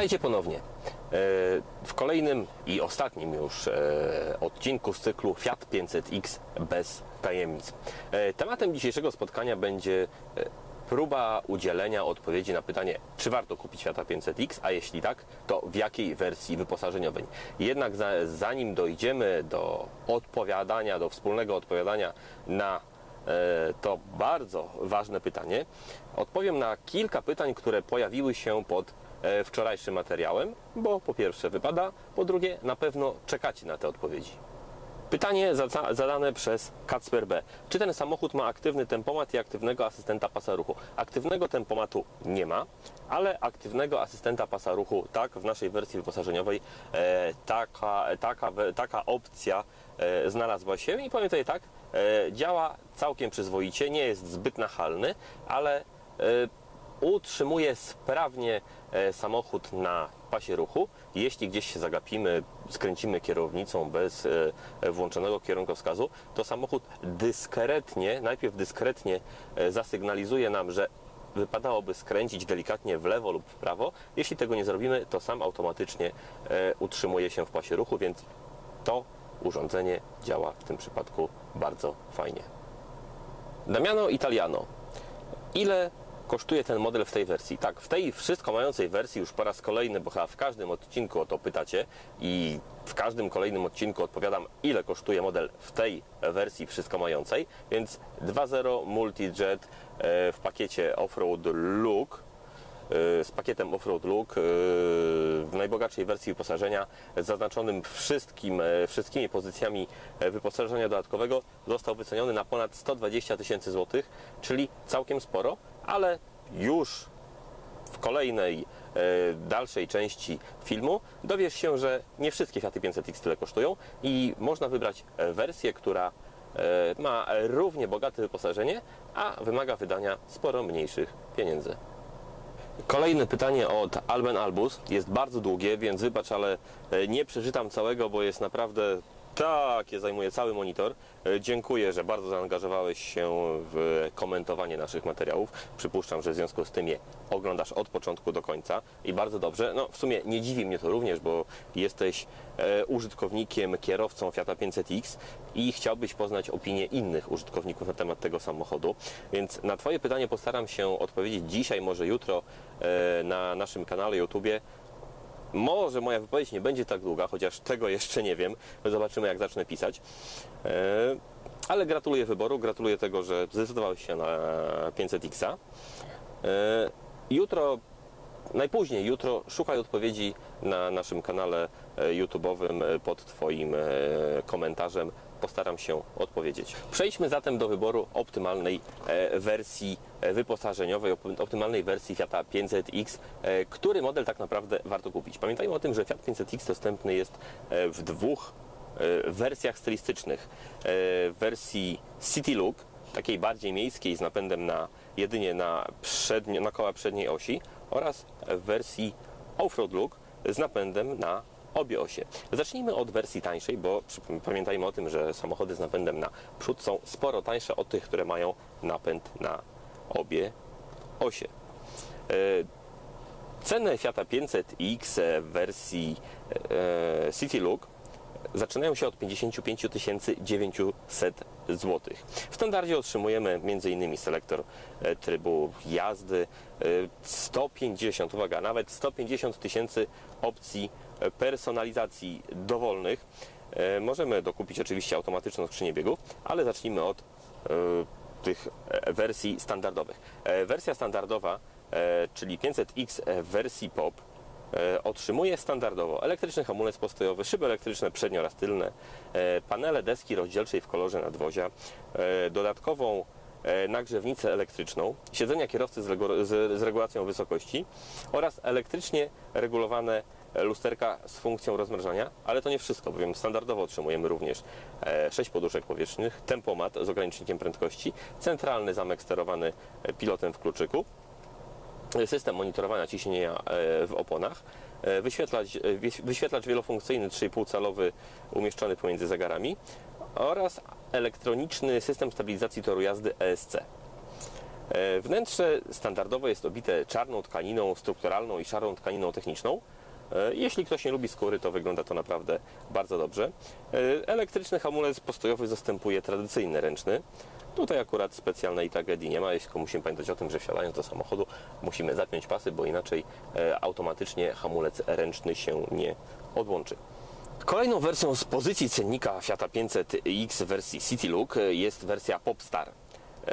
Witajcie ponownie e, w kolejnym i ostatnim już e, odcinku z cyklu Fiat 500X bez tajemnic. E, Tematem dzisiejszego spotkania będzie próba udzielenia odpowiedzi na pytanie, czy warto kupić Fiata 500X, a jeśli tak, to w jakiej wersji wyposażeniowej. Jednak za, zanim dojdziemy do odpowiadania, do wspólnego odpowiadania na to bardzo ważne pytanie. Odpowiem na kilka pytań, które pojawiły się pod wczorajszym materiałem, bo po pierwsze wypada, po drugie na pewno czekacie na te odpowiedzi. Pytanie za- zadane przez Kacper B. Czy ten samochód ma aktywny tempomat i aktywnego asystenta pasa ruchu? Aktywnego tempomatu nie ma, ale aktywnego asystenta pasa ruchu tak, w naszej wersji wyposażeniowej e, taka, taka, taka opcja e, znalazła się i powiem tutaj tak, e, działa całkiem przyzwoicie, nie jest zbyt nachalny, ale e, utrzymuje sprawnie e, samochód na pasie ruchu. Jeśli gdzieś się zagapimy, skręcimy kierownicą bez e, włączonego kierunkowskazu, to samochód dyskretnie, najpierw dyskretnie e, zasygnalizuje nam, że wypadałoby skręcić delikatnie w lewo lub w prawo. Jeśli tego nie zrobimy, to sam automatycznie utrzymuje się w pasie ruchu, więc to urządzenie działa w tym przypadku bardzo fajnie. Damiano Italiano. Ile kosztuje ten model w tej wersji? Tak, w tej wszystko mającej wersji już po raz kolejny, bo chyba w każdym odcinku o to pytacie i w każdym kolejnym odcinku odpowiadam, ile kosztuje model w tej wersji wszystko mającej, więc 2.0 Multijet e, w pakiecie Offroad Look e, z pakietem Offroad Look e, w najbogatszej wersji wyposażenia zaznaczonym wszystkim, wszystkimi pozycjami wyposażenia dodatkowego został wyceniony na ponad 120 tysięcy złotych, czyli całkiem sporo, ale już w kolejnej, e, dalszej części filmu dowiesz się, że nie wszystkie Fiaty 500X tyle kosztują i można wybrać e, wersję, która e, ma równie bogate wyposażenie, a wymaga wydania sporo mniejszych pieniędzy. Kolejne pytanie od Alben Albus jest bardzo długie, więc wybacz, ale nie przeczytam całego, bo jest naprawdę takie, zajmuje cały monitor. E, Dziękuję, że bardzo zaangażowałeś się w komentowanie naszych materiałów. Przypuszczam, że w związku z tym je oglądasz od początku do końca i bardzo dobrze. No w sumie nie dziwi mnie to również, bo jesteś e, użytkownikiem, kierowcą Fiata 500X i chciałbyś poznać opinie innych użytkowników na temat tego samochodu. Więc na Twoje pytanie postaram się odpowiedzieć dzisiaj, może jutro e, na naszym kanale YouTubie. Może moja wypowiedź nie będzie tak długa, chociaż tego jeszcze nie wiem. Zobaczymy, jak zacznę pisać. E, Ale gratuluję wyboru, gratuluję tego, że zdecydowałeś się na 500X. E, Jutro, najpóźniej jutro, szukaj odpowiedzi na naszym kanale e, YouTube'owym pod Twoim komentarzem. Postaram się odpowiedzieć. Przejdźmy zatem do wyboru optymalnej e, wersji e, wyposażeniowej, op- optymalnej wersji Fiata 500X. e, Który model tak naprawdę warto kupić? Pamiętajmy o tym, że Fiat 500X dostępny jest w dwóch wersjach stylistycznych. W wersji City Look, takiej bardziej miejskiej z napędem na jedynie na, na koła przedniej osi oraz w wersji Offroad Look z napędem na obie osie. Zacznijmy od wersji tańszej, bo pamiętajmy o tym, że samochody z napędem na przód są sporo tańsze od tych, które mają napęd na obie osie. E, Ceny Fiata 500X w wersji e, City Look zaczynają się od 55 900 zł. W standardzie otrzymujemy m.in. selektor e, trybu jazdy, e, 150, uwaga, nawet 150 tysięcy opcji e, personalizacji dowolnych. E, Możemy dokupić oczywiście automatyczną skrzynię biegów, ale zacznijmy od e, tych e, wersji standardowych. E, Wersja standardowa, e, czyli 500X w wersji POP, e, otrzymuje standardowo elektryczny hamulec postojowy, szyby elektryczne przednie oraz tylne, e, panele deski rozdzielczej w kolorze nadwozia, e, dodatkową e, nagrzewnicę elektryczną, siedzenia kierowcy z, regu- z, z regulacją wysokości oraz elektrycznie regulowane e, lusterka z funkcją rozmrażania, ale to nie wszystko, bowiem standardowo otrzymujemy również 6 poduszek powietrznych, tempomat z ogranicznikiem prędkości, centralny zamek sterowany e, pilotem w kluczyku, system monitorowania ciśnienia e, w oponach, e, wyświetlacz, e, wyś- wyświetlacz wielofunkcyjny 3,5 calowy umieszczony pomiędzy zegarami oraz elektroniczny system stabilizacji toru jazdy ESC. Wnętrze standardowo jest obite czarną tkaniną strukturalną i szarą tkaniną techniczną. Jeśli ktoś nie lubi skóry, to wygląda to naprawdę bardzo dobrze. Elektryczny hamulec postojowy zastępuje tradycyjny ręczny. Tutaj akurat specjalnej tragedii nie ma, jeśli musimy pamiętać o tym, że wsiadając do samochodu musimy zapiąć pasy, bo inaczej e, automatycznie hamulec ręczny się nie odłączy. Kolejną wersją z pozycji cennika Fiata 500X wersji City Look e, jest wersja Popstar. E,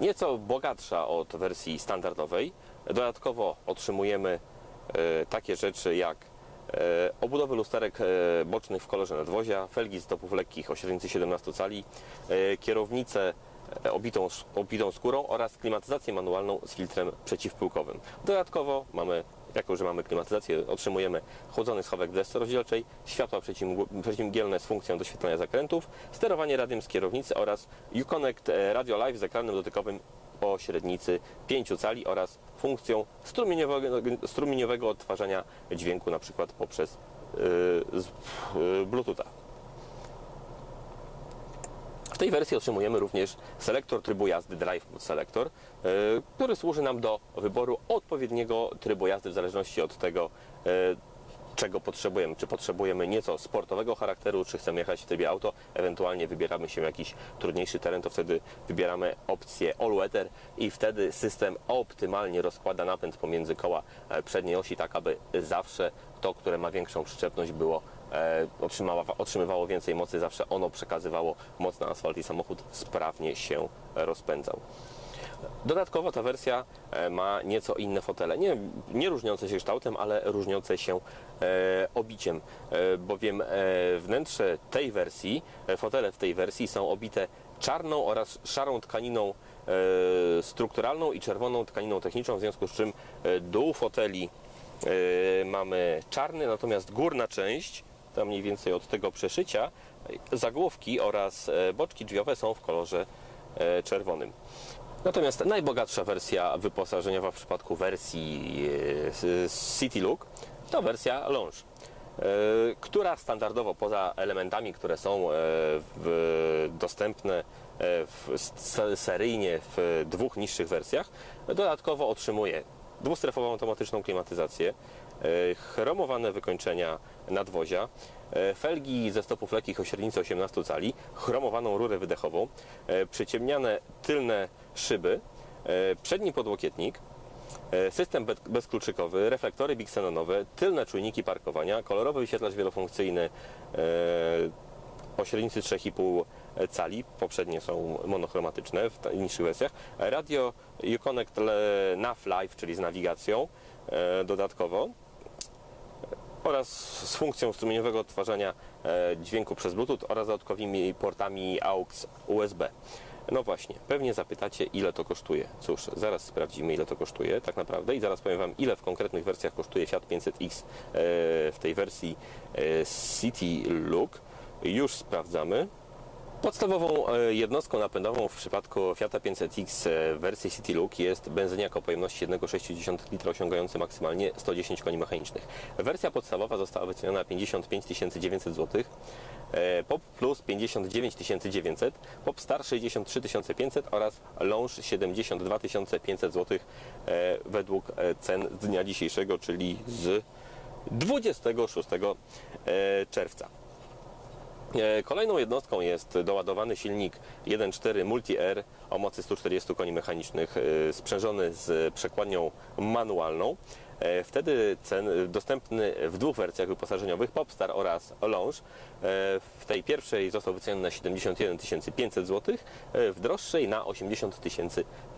Nieco bogatsza od wersji standardowej. Dodatkowo otrzymujemy takie rzeczy jak obudowy lusterek e, bocznych w kolorze nadwozia, felgi z topów lekkich o średnicy 17 cali, e, kierownicę e, obitą, obitą skórą oraz klimatyzację manualną z filtrem przeciwpyłkowym. Dodatkowo mamy, jako że mamy klimatyzację, otrzymujemy chłodzony schowek desce rozdzielczej, światła przeciwmgielne z funkcją doświetlania zakrętów, sterowanie radiem z kierownicy oraz Uconnect e, Radio Live z ekranem dotykowym o średnicy 5 cali oraz funkcją strumieniowego, strumieniowego odtwarzania dźwięku na przykład poprzez yy, Bluetootha. W tej wersji otrzymujemy również selektor trybu jazdy Drive Mode Selector, yy, który służy nam do wyboru odpowiedniego trybu jazdy w zależności od tego, yy, czego potrzebujemy. Czy potrzebujemy nieco sportowego charakteru, czy chcemy jechać w trybie auto, ewentualnie wybieramy się w jakiś trudniejszy teren, to wtedy wybieramy opcję All Weather i wtedy system optymalnie rozkłada napęd pomiędzy koła e, przedniej osi, tak aby zawsze to, które ma większą przyczepność było e, otrzymywało więcej mocy, zawsze ono przekazywało moc na asfalt i samochód sprawnie się rozpędzał. Dodatkowo ta wersja e, ma nieco inne fotele. Nie, nie różniące się kształtem, ale różniące się e, obiciem, e, bowiem e, wnętrze tej wersji, e, fotele w tej wersji są obite czarną oraz szarą tkaniną e, strukturalną i czerwoną tkaniną techniczną, w związku z czym e, dół foteli e, mamy czarny, natomiast górna część, tam mniej więcej od tego przeszycia, zagłówki oraz boczki drzwiowe są w kolorze czerwonym. Natomiast najbogatsza wersja wyposażeniowa w przypadku wersji e, City Look to wersja Lounge, e, która standardowo poza elementami, które są e, dostępne seryjnie w dwóch niższych wersjach, dodatkowo otrzymuje dwustrefową automatyczną klimatyzację, chromowane wykończenia nadwozia, felgi ze stopów lekkich o średnicy 18 cali, chromowaną rurę wydechową, przyciemniane tylne szyby, e, przedni podłokietnik, e, system bez- bezkluczykowy, reflektory biksenonowe, tylne czujniki parkowania, kolorowy wyświetlacz wielofunkcyjny e, o średnicy 3,5 cali, poprzednie są monochromatyczne w niższych wersjach, radio Uconnect NAV Live, czyli z nawigacją dodatkowo oraz z funkcją strumieniowego odtwarzania dźwięku przez Bluetooth oraz dodatkowymi portami AUX USB. No właśnie, pewnie zapytacie, ile to kosztuje. Cóż, zaraz sprawdzimy, ile to kosztuje tak naprawdę i zaraz powiem Wam, ile w konkretnych wersjach kosztuje Fiat 500X e, w tej wersji e, City Look. Już sprawdzamy. Podstawową e, jednostką napędową w przypadku Fiata 500X e, wersji City Look jest benzyniak o pojemności 1,6 litra osiągający maksymalnie 110 koni mechanicznych. Wersja podstawowa została wyceniona na 55 900 zł, Pop Plus 59 900, Pop Star 63 500 oraz Lounge 72 500 zł według e, cen dnia dzisiejszego, czyli z 26 e, czerwca. E, Kolejną jednostką jest doładowany silnik 1.4 Multi-R o mocy 140 koni mechanicznych, e, sprzężony z przekładnią manualną. E, Wtedy cen dostępny w dwóch wersjach wyposażeniowych Popstar oraz Lounge. E, W tej pierwszej został wyceniony na 71 500 zł, e, w droższej na 80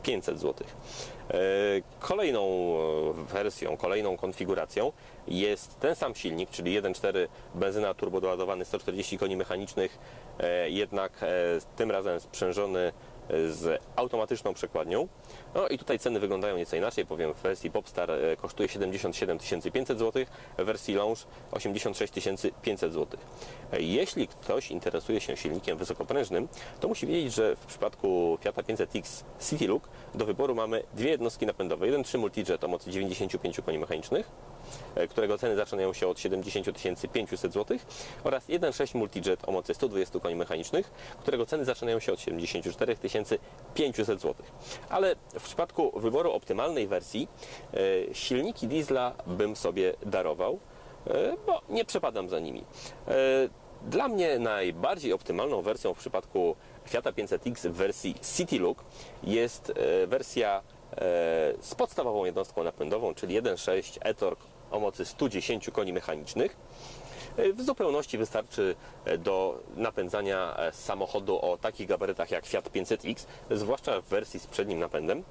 500 zł. E, Kolejną e, wersją, kolejną konfiguracją jest ten sam silnik, czyli 1.4 benzyna turbodoładowany 140 koni mechanicznych, e, jednak e, tym razem sprzężony z automatyczną przekładnią. No i tutaj ceny wyglądają nieco inaczej, powiem w wersji Popstar e, kosztuje 77 500 zł, w wersji Lounge 86 500 zł. Jeśli ktoś interesuje się silnikiem wysokoprężnym, to musi wiedzieć, że w przypadku Fiata 500X City Look do wyboru mamy dwie jednostki napędowe. 1.3 Multijet o mocy 95 koni mechanicznych którego ceny zaczynają się od 70 500 zł oraz 1.6 Multijet o mocy 120 koni mechanicznych, którego ceny zaczynają się od 74 500 zł. Ale w przypadku wyboru optymalnej wersji e, silniki diesla bym sobie darował, e, bo nie przepadam za nimi. E, Dla mnie najbardziej optymalną wersją w przypadku Fiata 500X w wersji City Look jest e, wersja e, z podstawową jednostką napędową, czyli 1.6 e-torque o mocy 110 koni mechanicznych. E, W zupełności wystarczy e, do napędzania e, samochodu o takich gabarytach jak Fiat 500X, zwłaszcza w wersji z przednim napędem.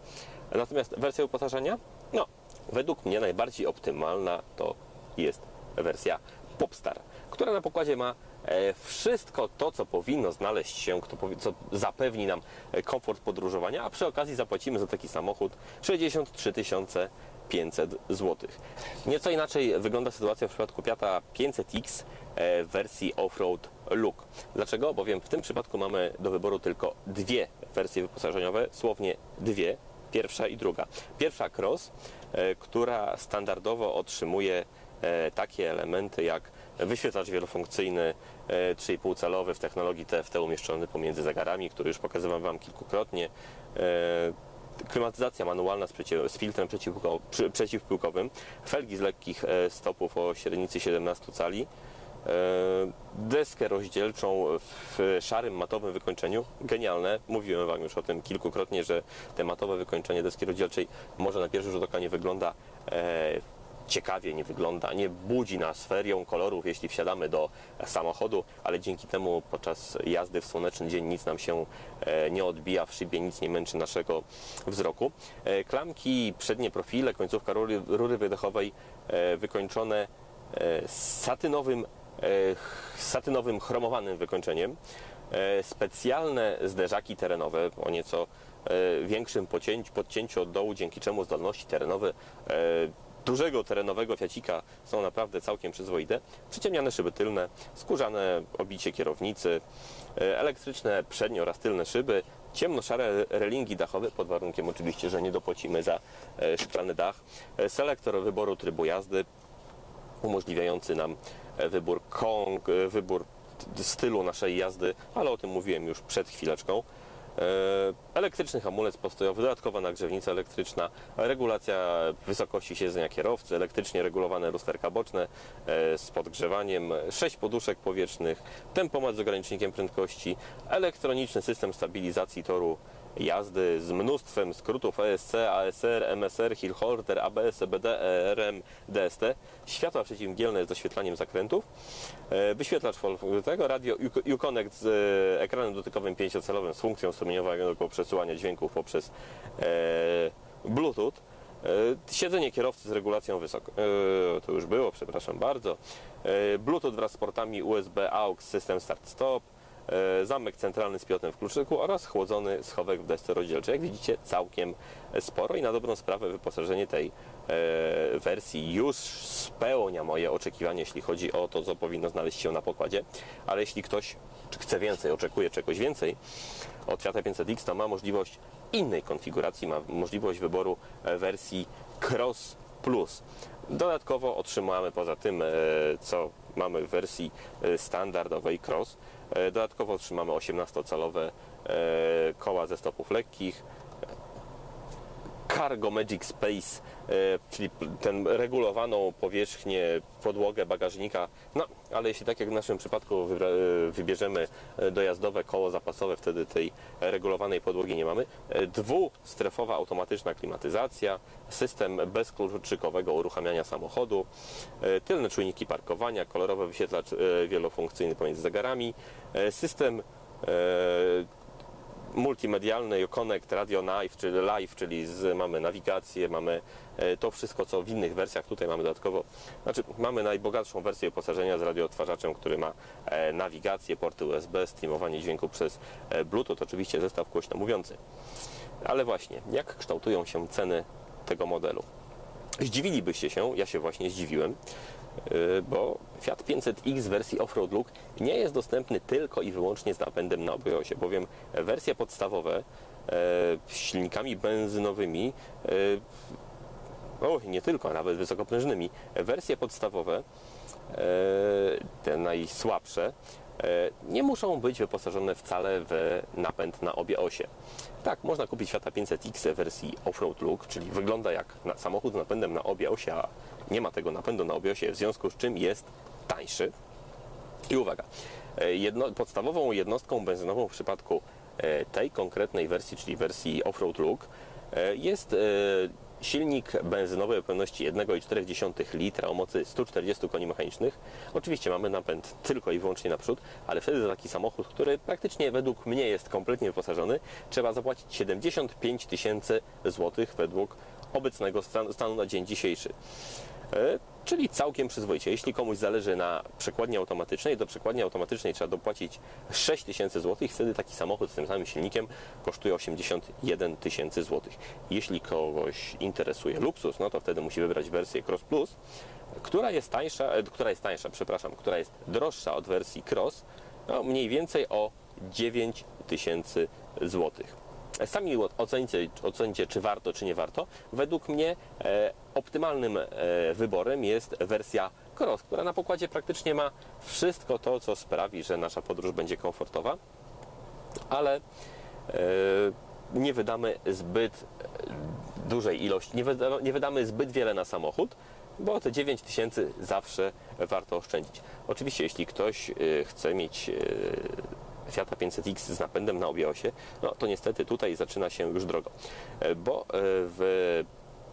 Natomiast wersja uposażenia, no, według mnie najbardziej optymalna to jest wersja Popstar, która na pokładzie ma wszystko to, co powinno znaleźć się, co zapewni nam e, komfort podróżowania, a przy okazji zapłacimy za taki samochód 63 500 zł. Nieco inaczej wygląda sytuacja w przypadku Fiata 500X e, w wersji Offroad Look. Dlaczego? Bowiem w tym przypadku mamy do wyboru tylko dwie wersje wyposażeniowe, słownie dwie, pierwsza i druga. Pierwsza Cross, e, która standardowo otrzymuje e, takie elementy jak wyświetlacz wielofunkcyjny e, 3,5 calowy w technologii TFT umieszczony pomiędzy zegarami, który już pokazywałem Wam kilkukrotnie. E, Klimatyzacja manualna z, przeciw, z filtrem przeciwpyłkowym, felgi z lekkich e, stopów o średnicy 17 cali, e, deskę rozdzielczą w szarym matowym wykończeniu. Genialne. Mówiłem Wam już o tym kilkukrotnie, że te matowe wykończenie deski rozdzielczej może na pierwszy rzut oka nie wygląda e, ciekawie, nie wygląda, nie budzi nas ferią kolorów, jeśli wsiadamy do samochodu, ale dzięki temu podczas jazdy w słoneczny dzień nic nam się e, nie odbija w szybie, nic nie męczy naszego wzroku. E, Klamki, przednie profile, końcówka rury, rury wydechowej e, wykończone satynowym, satynowym chromowanym wykończeniem. Specjalne zderzaki terenowe o nieco większym podcięciu od dołu, dzięki czemu zdolności terenowe dużego terenowego Fiacika są naprawdę całkiem przyzwoite. Przyciemniane szyby tylne, skórzane obicie kierownicy, e, elektryczne przednie oraz tylne szyby, ciemnoszare relingi dachowe, pod warunkiem oczywiście, że nie dopłacimy za e, szklany dach, e, selektor wyboru trybu jazdy, umożliwiający nam wybór e, wybór stylu naszej jazdy, ale o tym mówiłem już przed chwileczką. E, Elektryczny hamulec postojowy, dodatkowa nagrzewnica elektryczna, regulacja wysokości siedzenia kierowcy, elektrycznie regulowane lusterka boczne e, z podgrzewaniem, 6 poduszek powietrznych, tempomat z ogranicznikiem prędkości, elektroniczny system stabilizacji toru jazdy z mnóstwem skrótów ESC, ASR, MSR, Hill Holder, ABS, EBD, ERM, DST, światła przeciwmgielne z doświetlaniem zakrętów, e, wyświetlacz tego, radio Uconnect z e, ekranem dotykowym 5-calowym z funkcją strumieniowego przesyłania dźwięków poprzez e, Bluetooth, siedzenie kierowcy z regulacją wysoko. To już było, przepraszam bardzo. Bluetooth wraz z portami USB AUX, system start-stop, zamek centralny z pilotem w kluczyku oraz chłodzony schowek w desce rozdzielczej. Jak widzicie, całkiem sporo i na dobrą sprawę wyposażenie tej e, wersji już spełnia moje oczekiwania, jeśli chodzi o to, co powinno znaleźć się na pokładzie. Ale jeśli ktoś chce więcej, oczekuje czegoś więcej od Fiata 500X, to ma możliwość innej konfiguracji, ma możliwość wyboru e, wersji Cross Plus. Dodatkowo otrzymamy poza tym, e, co mamy w wersji e, standardowej Cross, e, dodatkowo otrzymamy 18-calowe e, koła ze stopów lekkich, Cargo Magic Space, e, czyli ten regulowaną powierzchnię, podłogę bagażnika. No, ale jeśli tak jak w naszym przypadku e, wybierzemy e, dojazdowe koło zapasowe, wtedy tej regulowanej podłogi nie mamy. Dwustrefowa automatyczna klimatyzacja, system bezkluczykowego uruchamiania samochodu, tylne czujniki parkowania, kolorowy wyświetlacz wielofunkcyjny pomiędzy zegarami, system multimedialny Connect Radio Live, czyli live, czyli z, mamy nawigację, mamy e, to wszystko, co w innych wersjach. Tutaj mamy dodatkowo, znaczy mamy najbogatszą wersję wyposażenia z radioodtwarzaczem, który ma e, nawigację, porty USB, streamowanie dźwięku przez e, Bluetooth, oczywiście zestaw głośno mówiący. Ale właśnie, jak kształtują się ceny tego modelu? Zdziwilibyście się, ja się właśnie zdziwiłem, bo Fiat 500X w wersji Offroad Look nie jest dostępny tylko i wyłącznie z napędem na obojosie, bowiem wersje podstawowe e, z silnikami benzynowymi e, o nie tylko, nawet wysokoprężnymi. Wersje podstawowe, te najsłabsze, nie muszą być wyposażone wcale w napęd na obie osie. Tak, można kupić Fiata 500X w wersji Offroad Look, czyli wygląda jak samochód z napędem na obie osie, a nie ma tego napędu na obie osie, w związku z czym jest tańszy. I uwaga, e, jedno, podstawową jednostką benzynową w przypadku e, tej konkretnej wersji, czyli wersji Offroad Look, e, jest silnik benzynowy o pojemności 1,4 litra o mocy 140 koni mechanicznych. Oczywiście mamy napęd tylko i wyłącznie naprzód, ale wtedy za taki samochód, który praktycznie według mnie jest kompletnie wyposażony, trzeba zapłacić 75 tysięcy złotych według obecnego stan- stanu na dzień dzisiejszy. E, Czyli całkiem przyzwoicie. Jeśli komuś zależy na przekładni automatycznej, do przekładni automatycznej trzeba dopłacić 6 tysięcy złotych. Wtedy taki samochód z tym samym silnikiem kosztuje 81 tysięcy złotych. Jeśli kogoś interesuje luksus, no to wtedy musi wybrać wersję Cross Plus, która jest tańsza, e, która jest tańsza, przepraszam, która jest droższa od wersji Cross, no mniej więcej o 9 tysięcy złotych. Sami ocenicie, ocenicie, czy warto, czy nie warto. Według mnie e, optymalnym e, wyborem jest wersja Cross, która na pokładzie praktycznie ma wszystko to, co sprawi, że nasza podróż będzie komfortowa, ale e, nie wydamy zbyt dużej ilości, nie, wyda, nie wydamy zbyt wiele na samochód, bo te 9 tysięcy zawsze warto oszczędzić. Oczywiście, jeśli ktoś chce mieć Fiata 500X z napędem na obie osie, no to niestety tutaj zaczyna się już drogo, E, bo e, w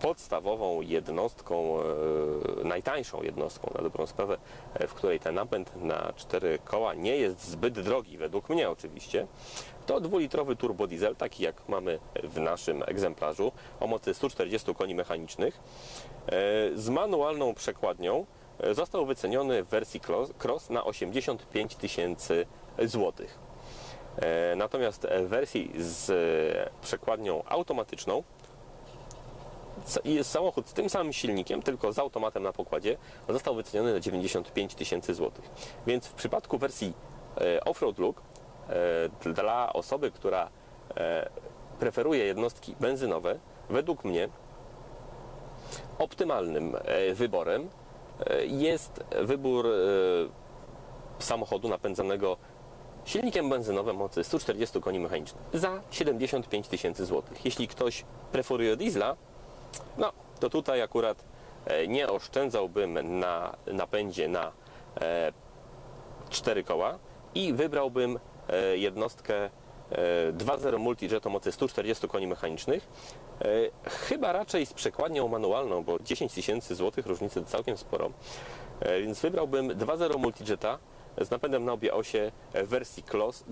podstawową jednostką, e, najtańszą jednostką na dobrą sprawę, w której ten napęd na cztery koła nie jest zbyt drogi, według mnie oczywiście, to dwulitrowy turbodiesel, taki jak mamy w naszym egzemplarzu, o mocy 140 koni mechanicznych, z manualną przekładnią, został wyceniony w wersji Cross na 85 tysięcy złotych. E, Natomiast w wersji z e, przekładnią automatyczną jest samochód z tym samym silnikiem, tylko z automatem na pokładzie, został wyceniony na 95 tysięcy złotych. Więc w przypadku wersji e, Offroad Look e, dla osoby, która e, preferuje jednostki benzynowe, według mnie optymalnym e, wyborem e, jest wybór e, samochodu napędzanego silnikiem benzynowym mocy 140 koni mechanicznych za 75 tysięcy złotych. Jeśli ktoś preferuje diesla, no to tutaj akurat e, nie oszczędzałbym na napędzie na e, 4 koła i wybrałbym e, jednostkę e, 2.0 Multijet o mocy 140 koni mechanicznych. E, Chyba raczej z przekładnią manualną, bo 10 tysięcy złotych różnicy całkiem sporo. E, Więc wybrałbym 2.0 Multijeta z napędem na obie osie w wersji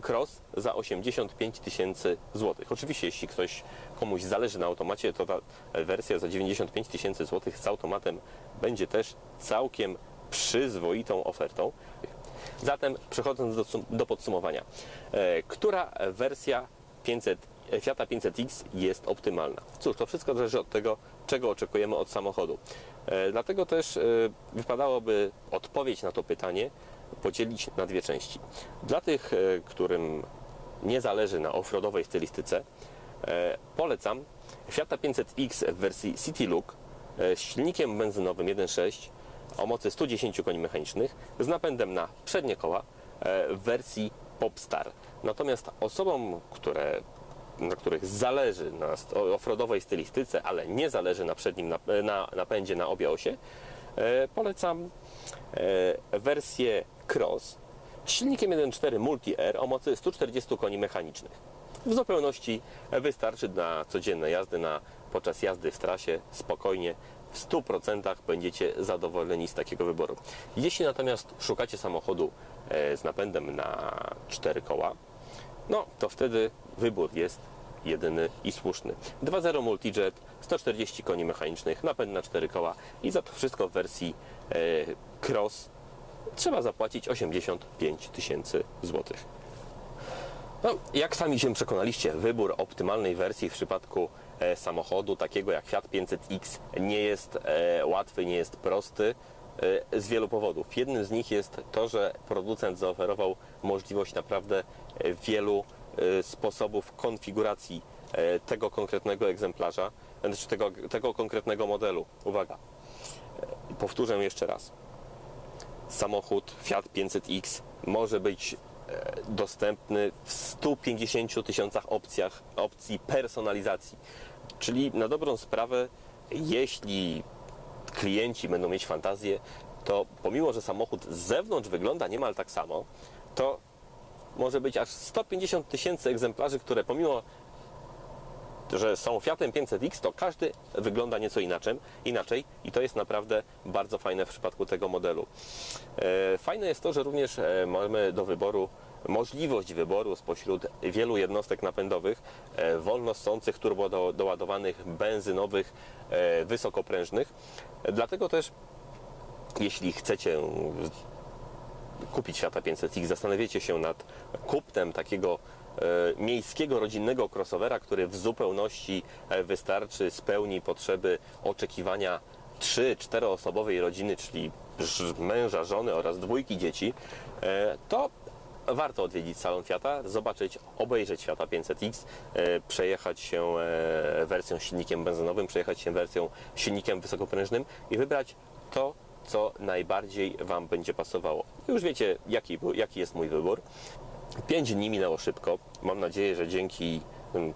Cross, za 85 tysięcy złotych. Oczywiście, jeśli ktoś komuś zależy na automacie, to ta wersja za 95 tysięcy złotych z automatem będzie też całkiem przyzwoitą ofertą. Zatem przechodząc do, do podsumowania, e, która wersja 500, e, Fiata 500X jest optymalna? Cóż, to wszystko zależy od tego, czego oczekujemy od samochodu. E, Dlatego też e, wypadałoby odpowiedź na to pytanie podzielić na dwie części. Dla tych, e, którym nie zależy na offroadowej stylistyce, e, polecam Fiata 500X w wersji City Look e, z silnikiem benzynowym 1.6 o mocy 110 koni mechanicznych z napędem na przednie koła w wersji Popstar. Natomiast osobom, które, na których zależy na offroadowej stylistyce, ale nie zależy na przednim nap- na napędzie na obie osie, polecam wersję Cross z silnikiem 1.4 Multi-R o mocy 140 koni mechanicznych. W zupełności wystarczy na codzienne jazdy, na, podczas jazdy w trasie spokojnie w 100% będziecie zadowoleni z takiego wyboru. Jeśli natomiast szukacie samochodu e, z napędem na 4 koła, no to wtedy wybór jest jedyny i słuszny. 2.0 Multijet, 140 koni mechanicznych, napęd na 4 koła i za to wszystko w wersji e, Cross trzeba zapłacić 85 tysięcy złotych. No, jak sami się przekonaliście, wybór optymalnej wersji w przypadku e, samochodu takiego jak Fiat 500X nie jest e, łatwy, nie jest prosty e, z wielu powodów. Jednym z nich jest to, że producent zaoferował możliwość naprawdę e, wielu e, sposobów konfiguracji e, tego konkretnego egzemplarza. znaczy tego, tego konkretnego modelu. Uwaga, powtórzę jeszcze raz. Samochód Fiat 500X może być e, dostępny w 150 tysiącach opcjach, opcji personalizacji. Czyli na dobrą sprawę, jeśli klienci będą mieć fantazję, to pomimo, że samochód z zewnątrz wygląda niemal tak samo, to może być aż 150 tysięcy egzemplarzy, które pomimo że są Fiatem 500X, to każdy wygląda nieco inaczej, inaczej i to jest naprawdę bardzo fajne w przypadku tego modelu. E, Fajne jest to, że również e, mamy do wyboru możliwość wyboru spośród wielu jednostek napędowych e, wolno ssących turbo do- doładowanych, benzynowych, wysokoprężnych. Dlatego też jeśli chcecie kupić Fiata 500X, zastanowiecie się nad kupnem takiego miejskiego, rodzinnego crossovera, który w zupełności e, wystarczy, spełni potrzeby oczekiwania 3-4 osobowej rodziny, czyli męża, żony oraz dwójki dzieci, e, to warto odwiedzić salon Fiata, zobaczyć, obejrzeć Fiata 500X, e, przejechać się e, wersją silnikiem benzynowym, przejechać się wersją silnikiem wysokoprężnym i wybrać to, co najbardziej Wam będzie pasowało. Już wiecie, jaki, jaki jest mój wybór. Pięć dni minęło szybko. Mam nadzieję, że dzięki tym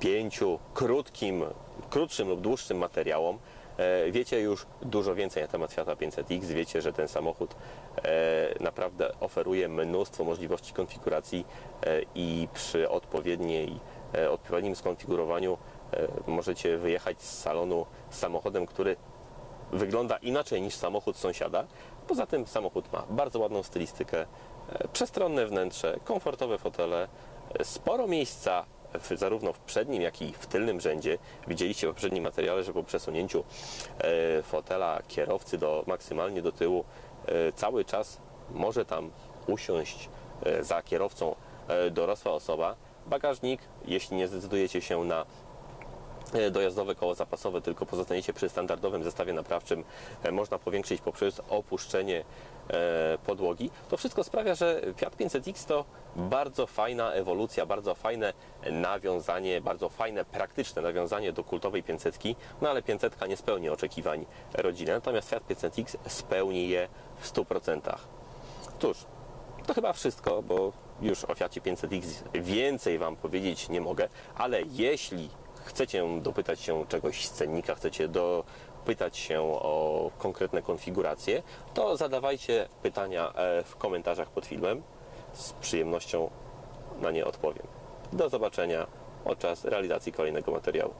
pięciu krótkim, krótszym lub dłuższym materiałom e, wiecie już dużo więcej na temat Fiata 500X. Wiecie, że ten samochód e, naprawdę oferuje mnóstwo możliwości konfiguracji e, i przy odpowiedniej, odpowiednim skonfigurowaniu możecie wyjechać z salonu z samochodem, który wygląda inaczej niż samochód sąsiada. Poza tym samochód ma bardzo ładną stylistykę, przestronne wnętrze, komfortowe fotele, sporo miejsca w, zarówno w przednim, jak i w tylnym rzędzie. Widzieliście w poprzednim materiale, że po przesunięciu e, fotela kierowcy do maksymalnie do tyłu e, cały czas może tam usiąść e, za kierowcą e, dorosła osoba. Bagażnik, jeśli nie zdecydujecie się na dojazdowe koło zapasowe, tylko pozostaniecie przy standardowym zestawie naprawczym, e, można powiększyć poprzez opuszczenie e, podłogi. To wszystko sprawia, że Fiat 500X to bardzo fajna ewolucja, bardzo fajne nawiązanie, bardzo fajne, praktyczne nawiązanie do kultowej 500, no ale 500 nie spełni oczekiwań rodziny, natomiast Fiat 500X spełni je w 100%. Cóż, to chyba wszystko, bo już o Fiacie 500X więcej Wam powiedzieć nie mogę, ale jeśli chcecie dopytać się czegoś z cennika, chcecie dopytać się o konkretne konfiguracje, to zadawajcie pytania e, w komentarzach pod filmem. Z przyjemnością na nie odpowiem. Do zobaczenia podczas realizacji kolejnego materiału.